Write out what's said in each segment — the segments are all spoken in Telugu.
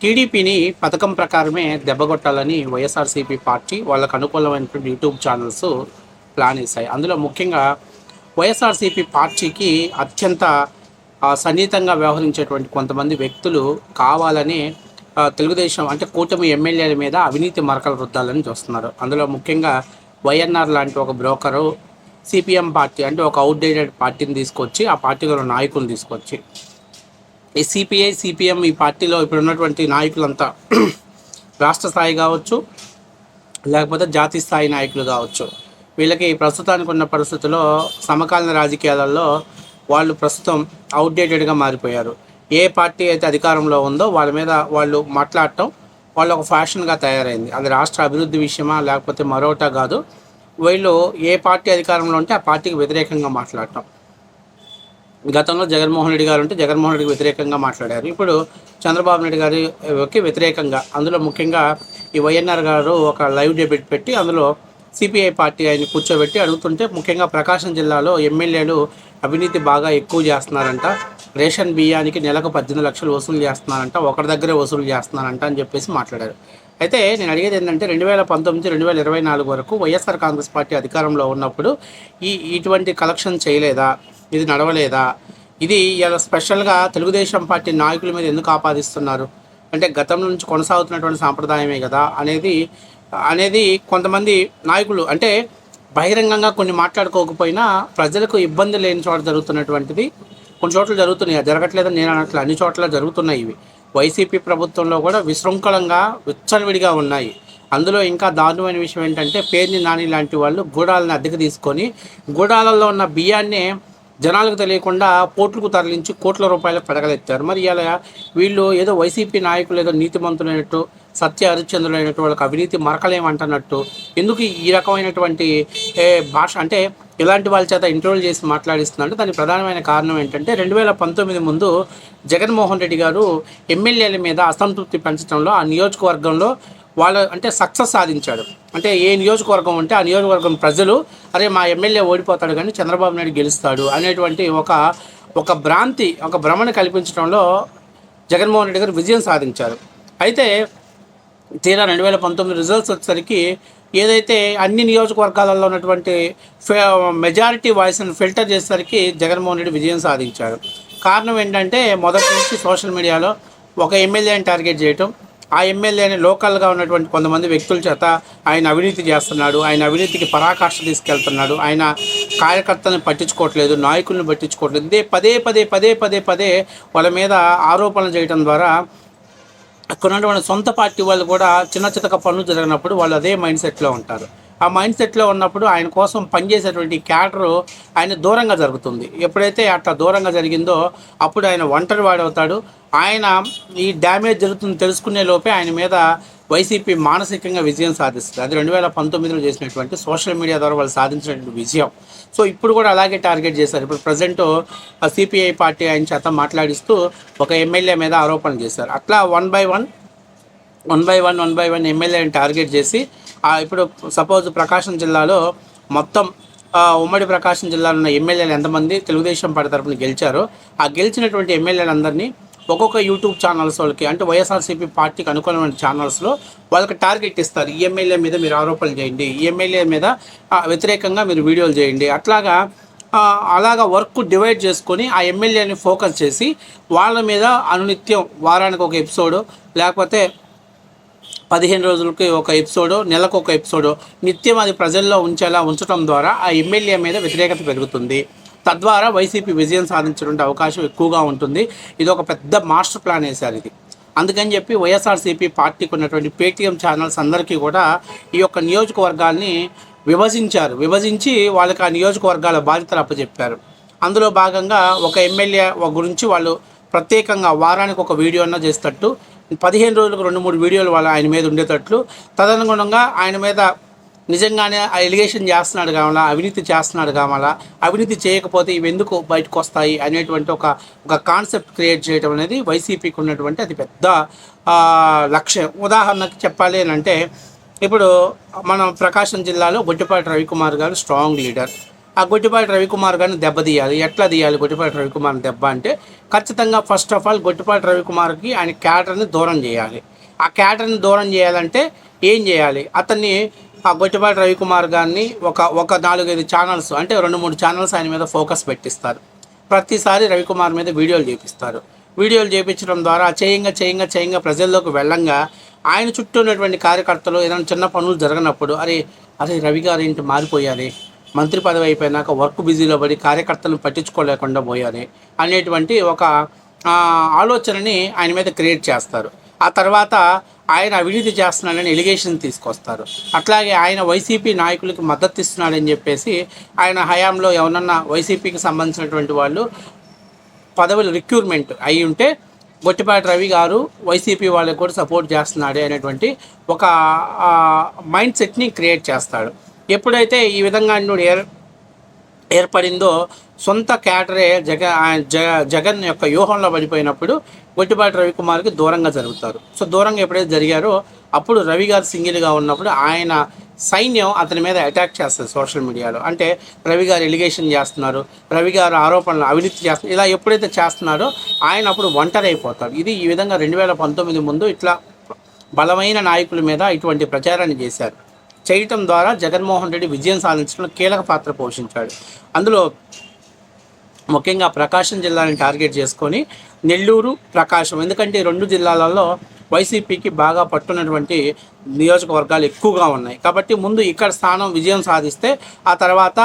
టీడీపీని పథకం ప్రకారమే దెబ్బగొట్టాలని వైఎస్ఆర్సీపీ పార్టీ వాళ్ళకు అనుకూలమైనటువంటి యూట్యూబ్ ఛానల్స్ ప్లాన్ వేశాయి. అందులో ముఖ్యంగా వైఎస్ఆర్సీపీ పార్టీకి అత్యంత సన్నిహితంగా వ్యవహరించేటువంటి కొంతమంది వ్యక్తులు కావాలని తెలుగుదేశం అంటే కూటమి ఎమ్మెల్యేల మీద అవినీతి మరకలు రుద్దాలని చూస్తున్నారు. అందులో ముఖ్యంగా వైఎన్ఆర్ లాంటి ఒక బ్రోకరు సిపిఎం పార్టీ అంటే ఒక అవుట్డేటెడ్ పార్టీని తీసుకొచ్చి ఆ పార్టీలో నాయకులను తీసుకొచ్చి ఈ సిపిఐ సిపిఎం ఈ పార్టీలో ఇప్పుడు ఉన్నటువంటి నాయకులంతా రాష్ట్ర స్థాయి కావచ్చు లేకపోతే జాతీయ స్థాయి నాయకులు కావచ్చు. వీళ్ళకి ప్రస్తుతానికి ఉన్న పరిస్థితుల్లో సమకాలీన రాజకీయాలలో వాళ్ళు ప్రస్తుతం అవుట్డేటెడ్గా మారిపోయారు. ఏ పార్టీ అయితే అధికారంలో ఉందో వాళ్ళ మీద వాళ్ళు మాట్లాడటం వాళ్ళు ఒక ఫ్యాషన్గా తయారైంది. అది రాష్ట్ర అభివృద్ధి విషయమా లేకపోతే మరోటా కాదు. వీళ్ళు ఏ పార్టీ అధికారంలో ఉంటే ఆ పార్టీకి వ్యతిరేకంగా మాట్లాడటం. గతంలో జగన్మోహన్ రెడ్డి గారు ఉంటే జగన్మోహన్ రెడ్డికి వ్యతిరేకంగా మాట్లాడారు. ఇప్పుడు చంద్రబాబు నాయుడు గారికి వ్యతిరేకంగా అందులో ముఖ్యంగా ఈ వైఎన్ఆర్ గారు ఒక లైవ్ డెబిట్ పెట్టి అందులో సిపిఐ పార్టీ ఆయన కూర్చోబెట్టి అడుగుతుంటే ముఖ్యంగా ప్రకాశం జిల్లాలో ఎమ్మెల్యేలు అవినీతి బాగా ఎక్కువ చేస్తున్నారంట. రేషన్ బియ్యానికి నెలకు పద్దెనిమిది లక్షలు వసూలు చేస్తున్నారంట. ఒకరి దగ్గరే వసూలు చేస్తున్నారంట అని చెప్పేసి మాట్లాడారు. అయితే నేను అడిగేది ఏంటంటే రెండు వేల పంతొమ్మిది రెండు వేల ఇరవై నాలుగు వరకు వైఎస్ఆర్ కాంగ్రెస్ పార్టీ అధికారంలో ఉన్నప్పుడు ఈ ఇటువంటి కలెక్షన్ చేయలేదా? ఇది నడవలేదా? ఇది ఇలా స్పెషల్గా తెలుగుదేశం పార్టీ నాయకుల మీద ఎందుకు ఆపాదిస్తున్నారు? అంటే గతం నుంచి కొనసాగుతున్నటువంటి సాంప్రదాయమే కదా అనేది అనేది కొంతమంది నాయకులు అంటే బహిరంగంగా కొన్ని మాట్లాడుకోకపోయినా ప్రజలకు ఇబ్బంది లేని చోట జరుగుతున్నటువంటిది కొన్ని చోట్ల జరుగుతున్నాయి. జరగట్లేదని నేను అనట్లే. అన్ని చోట్ల జరుగుతున్నాయి ఇవి. వైసీపీ ప్రభుత్వంలో కూడా విశృంఖలంగా విచ్చలవిడిగా ఉన్నాయి. అందులో ఇంకా దారుణమైన విషయం ఏంటంటే పేర్ని నాని లాంటి వాళ్ళు గూడాలను అద్దెకు తీసుకొని గూడాలలో ఉన్న బియ్యాన్ని జనాలకు తెలియకుండా పోట్లకు తరలించి కోట్ల రూపాయలకు పడగలెత్తారు. మరి ఇలా వీళ్ళు ఏదో వైసీపీ నాయకులు ఏదో నీతిమంతులైనట్టు సత్య హరిశ్చంద్రులైనట్టు వాళ్ళకి అవినీతి మరకలేమంటున్నట్టు ఎందుకు ఈ రకమైనటువంటి భాష అంటే ఇలాంటి వాళ్ళ చేత ఇంటర్వ్యూ చేసి మాట్లాడిస్తున్నారంటే దానికి ప్రధానమైన కారణం ఏంటంటే రెండు వేల పంతొమ్మిది ముందు జగన్మోహన్ రెడ్డి గారు ఎమ్మెల్యేల మీద అసంతృప్తి పెంచడంలో ఆ నియోజకవర్గంలో వాళ్ళ అంటే సక్సెస్ సాధించాడు. అంటే ఏ నియోజకవర్గం ఉంటే ఆ నియోజకవర్గం ప్రజలు అరే మా ఎమ్మెల్యే ఓడిపోతాడు కానీ చంద్రబాబు నాయుడు గెలుస్తాడు అనేటువంటి ఒక ఒక భ్రాంతి ఒక భ్రమణ కల్పించడంలో జగన్మోహన్ రెడ్డి గారు విజయం సాధించారు. అయితే తీరా రెండు వేల పంతొమ్మిది రిజల్ట్స్ వచ్చేసరికి ఏదైతే అన్ని నియోజకవర్గాలలో ఉన్నటువంటి మెజారిటీ వాయిస్ని ఫిల్టర్ చేసేసరికి జగన్మోహన్ రెడ్డి విజయం సాధించారు కారణం ఏంటంటే మొదటి నుంచి సోషల్ మీడియాలో ఒక ఎమ్మెల్యేని టార్గెట్ చేయటం ఆ ఎమ్మెల్యేని లోకల్గా ఉన్నటువంటి కొంతమంది వ్యక్తుల చేత ఆయన అవినీతి చేస్తున్నాడు. ఆయన అవినీతికి పరాకాష్ఠ తీసుకెళ్తున్నాడు. ఆయన కార్యకర్తలను పట్టించుకోవట్లేదు నాయకులను పట్టించుకోవట్లేదు. ఇదే పదే పదే పదే పదే పదే వాళ్ళ మీద ఆరోపణలు చేయడం ద్వారా అక్కడ ఉన్నటువంటి సొంత పార్టీ వాళ్ళు కూడా చిన్న చితక పనులు జరిగినప్పుడు వాళ్ళు అదే మైండ్ సెట్లో ఉంటారు. ఆ మైండ్ సెట్లో ఉన్నప్పుడు ఆయన కోసం పనిచేసేటువంటి క్యాడరు ఆయన దూరంగా జరుగుతుంది. ఎప్పుడైతే అట్లా దూరంగా జరిగిందో అప్పుడు ఆయన ఒంటరి వాడవుతాడు. ఆయన ఈ డ్యామేజ్ జరుగుతుంది తెలుసుకునే లోపే ఆయన మీద వైసీపీ మానసికంగా విజయం సాధిస్తుంది. అది రెండు వేల పంతొమ్మిదిలో చేసినటువంటి సోషల్ మీడియా ద్వారా వాళ్ళు సాధించినటువంటి విజయం. సో ఇప్పుడు కూడా అలాగే టార్గెట్ చేశారు. ఇప్పుడు ప్రజెంట్ సిపిఐ పార్టీ ఆయన చేత మాట్లాడిస్తూ ఒక ఎమ్మెల్యే మీద ఆరోపణలు చేశారు. అట్లా one by one one by one one by one ఎమ్మెల్యేని టార్గెట్ చేసి ఇప్పుడు సపోజ్ ప్రకాశం జిల్లాలో మొత్తం ఉమ్మడి ప్రకాశం జిల్లాలో ఉన్న ఎమ్మెల్యేలు ఎంతమంది తెలుగుదేశం పార్టీ తరఫున గెలిచారో. ఆ గెలిచినటువంటి ఎమ్మెల్యేలందరినీ ఒక్కొక్క యూట్యూబ్ ఛానల్స్ వాళ్ళకి అంటే వైఎస్ఆర్సీపీ పార్టీకి అనుకూలమైన ఛానల్స్లో వాళ్ళకి టార్గెట్ ఇస్తారు. ఈ ఎమ్మెల్యే మీద మీరు ఆరోపణలు చేయండి. ఈ ఎమ్మెల్యే మీద వ్యతిరేకంగా మీరు వీడియోలు చేయండి. అట్లాగా అలాగా వర్క్ డివైడ్ చేసుకొని ఆ ఎమ్మెల్యేని ఫోకస్ చేసి వాళ్ళ మీద అనునిత్యం వారానికి ఒక ఎపిసోడు లేకపోతే పదిహేను రోజులకి ఒక ఎపిసోడు నెలకు ఒక ఎపిసోడు నిత్యం అది ప్రజల్లో ఉంచేలా ఉంచడం ద్వారా ఆ ఎమ్మెల్యే మీద వ్యతిరేకత పెరుగుతుంది. తద్వారా వైసీపీ విజయం సాధించడానికి అవకాశం ఎక్కువగా ఉంటుంది. ఇది ఒక పెద్ద మాస్టర్ ప్లాన్ వేశారు ఇది. అందుకని చెప్పి వైఎస్ఆర్సీపీ పార్టీకి ఉన్నటువంటి పేటీఎం ఛానల్స్ అందరికీ కూడా ఈ యొక్క నియోజకవర్గాల్ని విభజించారు. విభజించి వాళ్ళకి ఆ నియోజకవర్గాల బాధ్యతలు అప్పచెప్పారు. అందులో భాగంగా ఒక ఎమ్మెల్యే గురించి వాళ్ళు ప్రత్యేకంగా వారానికి ఒక వీడియో అన్న చేసేటట్టు పదిహేను రోజులకు రెండు మూడు వీడియోలు వాళ్ళ ఆయన మీద ఉండేటట్లు. తదనుగుణంగా ఆయన మీద నిజంగానే ఆ ఎలిగేషన్ చేస్తున్నాడు కావాలా అవినీతి చేస్తున్నాడు కావాలా అవినీతి చేయకపోతే ఇవి ఎందుకు బయటకు వస్తాయి అనేటువంటి ఒక ఒక కాన్సెప్ట్ క్రియేట్ చేయడం అనేది వైసీపీకి ఉన్నటువంటి అది పెద్ద లక్ష్యం. ఉదాహరణకి చెప్పాలి అంటే ఇప్పుడు మనం ప్రకాశం జిల్లాలో బొట్టిపాటి రవికుమార్ గారు స్ట్రాంగ్ లీడర్ ఆ గొట్టిపాటి రవికుమార్ గారిని దెబ్బ తీయాలి. ఎట్లా తీయాలి గొట్టిపాటి రవికుమార్ని దెబ్బ అంటే ఖచ్చితంగా ఫస్ట్ ఆఫ్ ఆల్ గొట్టిపాటి రవికుమార్కి ఆయన క్యాటర్ని దూరం చేయాలి. ఆ క్యాటర్ని దూరం చేయాలంటే ఏం చేయాలి? అతన్ని ఆ గొట్టిపాటి రవికుమార్ గారిని ఒక ఒక నాలుగైదు ఛానల్స్ అంటే రెండు మూడు ఛానల్స్ ఆయన మీద ఫోకస్ పెట్టిస్తారు. ప్రతిసారి రవికుమార్ మీద వీడియోలు చేపిస్తారు. వీడియోలు చేపించడం ద్వారా చేయంగా చేయంగా చేయంగా ప్రజల్లోకి వెళ్ళంగా ఆయన చుట్టూ ఉన్నటువంటి కార్యకర్తలు ఏదైనా చిన్న పనులు జరగనప్పుడు అరే అరే రవి గారు ఏంటి మారిపోయారు? మంత్రి పదవి అయిపోయినాక వర్క్ బిజీలో పడి కార్యకర్తలను పట్టించుకోలేకుండా పోయారు అనేటువంటి ఒక ఆలోచనని ఆయన మీద క్రియేట్ చేస్తారు. ఆ తర్వాత ఆయన అవినీతి చేస్తున్నాడని ఎలిగేషన్ తీసుకొస్తారు. అట్లాగే ఆయన వైసీపీ నాయకులకి మద్దతు ఇస్తున్నాడని చెప్పేసి ఆయన హయాంలో ఎవరన్నా వైసీపీకి సంబంధించినటువంటి వాళ్ళు పదవులు రిక్రూట్మెంట్ అయి ఉంటే గొట్టిపాటి రవి గారు వైసీపీ వాళ్ళకి కూడా సపోర్ట్ చేస్తున్నాడు అనేటువంటి ఒక మైండ్ సెట్ని క్రియేట్ చేస్తాడు. ఎప్పుడైతే ఈ విధంగా నువ్వు ఏర్ ఏర్పడిందో సొంత క్యాటరే జగ జగన్ యొక్క వ్యూహంలో పడిపోయినప్పుడు గొట్టిపాటి రవికుమార్కి దూరంగా జరుగుతారు సో దూరంగా ఎప్పుడైతే జరిగారో అప్పుడు రవి గారు సింగిల్గా ఉన్నప్పుడు ఆయన సైన్యం అతని మీద అటాక్ చేస్తుంది సోషల్ మీడియాలో. అంటే రవి గారు ఎలిగేషన్ చేస్తున్నారు రవి గారు ఆరోపణలు అవినీతి చేస్తున్నారు ఇలా ఎప్పుడైతే చేస్తున్నారో ఆయన అప్పుడు ఒంటరి అయిపోతాడు ఇది ఈ విధంగా రెండు వేల పంతొమ్మిది ముందు ఇట్లా బలమైన నాయకుల మీద ఇటువంటి ప్రచారాన్ని చేశారు. చేయటం ద్వారా జగన్మోహన్ రెడ్డి విజయం సాధించడంలో కీలక పాత్ర పోషించాడు. అందులో ముఖ్యంగా ప్రకాశం జిల్లాని టార్గెట్ చేసుకొని నెల్లూరు ప్రకాశం ఎందుకంటే రెండు జిల్లాలలో వైసీపీకి బాగా పట్టున్నటువంటి నియోజకవర్గాలు ఎక్కువగా ఉన్నాయి. కాబట్టి ముందు ఇక్కడ స్థానం విజయం సాధిస్తే ఆ తర్వాత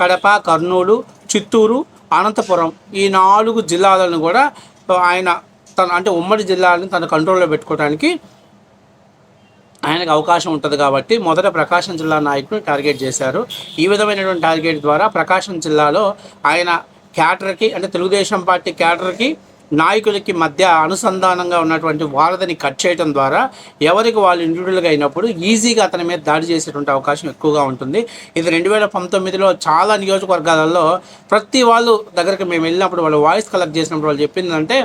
కడప కర్నూలు చిత్తూరు అనంతపురం ఈ నాలుగు జిల్లాలను కూడా ఆయన తన అంటే ఉమ్మడి జిల్లాలను తన కంట్రోల్లో పెట్టుకోవడానికి ఆయనకు అవకాశం ఉంటుంది కాబట్టి మొదట ప్రకాశం జిల్లా నాయకుడు టార్గెట్ చేశారు. ఈ విధమైనటువంటి టార్గెట్ ద్వారా ప్రకాశం జిల్లాలో ఆయన క్యాటర్కి అంటే తెలుగుదేశం పార్టీ క్యాటర్కి నాయకులకి మధ్య అనుసంధానంగా ఉన్నటువంటి వారధిని కట్ చేయడం ద్వారా ఎవరికి వాళ్ళు ఇండివిజువల్గా అయినప్పుడు ఈజీగా అతని మీద దాడి చేసేటువంటి అవకాశం ఎక్కువగా ఉంటుంది. ఇది రెండు వేల పంతొమ్మిదిలో చాలా నియోజకవర్గాలలో ప్రతి వాళ్ళు దగ్గరికి మేము వెళ్ళినప్పుడు వాళ్ళు వాయిస్ కలెక్ట్ చేసినప్పుడు వాళ్ళు చెప్పిందంటే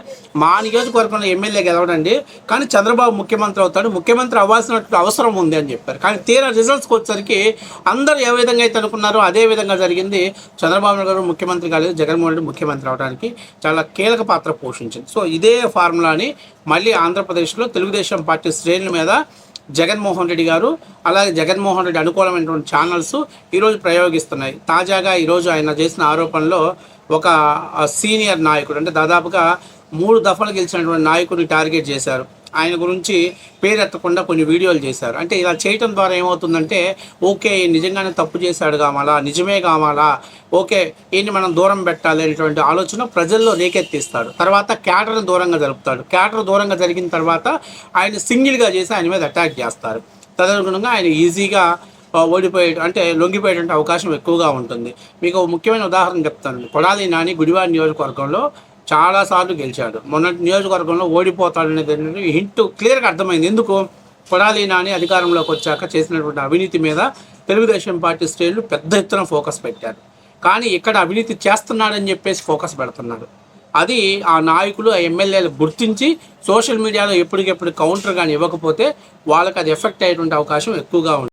మా నియోజకవర్గంలో ఎమ్మెల్యే గెలవడండి కానీ చంద్రబాబు ముఖ్యమంత్రి అవుతాడు ముఖ్యమంత్రి అవ్వాల్సినటువంటి అవసరం ఉంది అని చెప్పారు. కానీ తీరా రిజల్ట్స్కి వచ్చేసరికి అందరూ ఏ విధంగా అయితే అనుకున్నారో అదే విధంగా జరిగింది. చంద్రబాబు నాయుడు గారు ముఖ్యమంత్రి కాలేదు జగన్మోహన్ రెడ్డి ముఖ్యమంత్రి అవడానికి చాలా కీలక పాత్ర పోషించింది. సో ఇదే ఫార్ములాని మళ్ళీ ఆంధ్రప్రదేశ్లో తెలుగుదేశం పార్టీ శ్రేణుల మీద జగన్మోహన్ రెడ్డి గారు అలాగే జగన్మోహన్ రెడ్డి అనుకూలమైనటువంటి ఛానల్స్ ఈరోజు ప్రయోగిస్తున్నాయి. తాజాగా ఈరోజు ఆయన చేసిన ఆరోపణలో ఒక సీనియర్ నాయకుడు అంటే దాదాపుగా మూడు దఫలు గెలిచినటువంటి నాయకుడిని టార్గెట్ చేశారు. ఆయన గురించి పేరెత్తకుండా కొన్ని వీడియోలు చేశారు. అంటే ఇలా చేయటం ద్వారా ఏమవుతుందంటే ఓకే నిజంగానే తప్పు చేశాడు కావాలా నిజమే కావాలా ఓకే ఈయన్ని మనం దూరం పెట్టాలి అనేటువంటి ఆలోచన ప్రజల్లో రేకెత్తిస్తాడు. తర్వాత క్యాటర్ని దూరంగా జరుపుతాడు. క్యాటర్ దూరంగా జరిగిన తర్వాత ఆయన సింగిల్గా చేసి ఆయన మీద అటాక్ చేస్తారు. తదనుగుణంగా ఆయన ఈజీగా ఓడిపోయే అంటే లొంగిపోయేటువంటి అవకాశం ఎక్కువగా ఉంటుంది. మీకు ముఖ్యమైన ఉదాహరణ చెప్తాను. కొడాలి నాని గుడివాడ నియోజకవర్గంలో చాలాసార్లు గెలిచాడు. మొన్న నియోజకవర్గంలో ఓడిపోతాడనేది అనేది హింట్ క్లియర్గా అర్థమైంది. ఎందుకు? కొడాలి నాని అధికారంలోకి వచ్చాక చేసినటువంటి అవినీతి మీద తెలుగుదేశం పార్టీ శ్రేణులు పెద్ద ఎత్తున ఫోకస్ పెట్టారు. కానీ ఇక్కడ అవినీతి చేస్తున్నాడని చెప్పేసి ఫోకస్ పెడుతున్నారు అది ఆ నాయకులు ఆ ఎమ్మెల్యేలు గుర్తించి సోషల్ మీడియాలో ఎప్పటికెప్పుడు కౌంటర్ కానీ ఇవ్వకపోతే వాళ్ళకి అది ఎఫెక్ట్ అయ్యేటువంటి అవకాశం ఎక్కువగా ఉంది.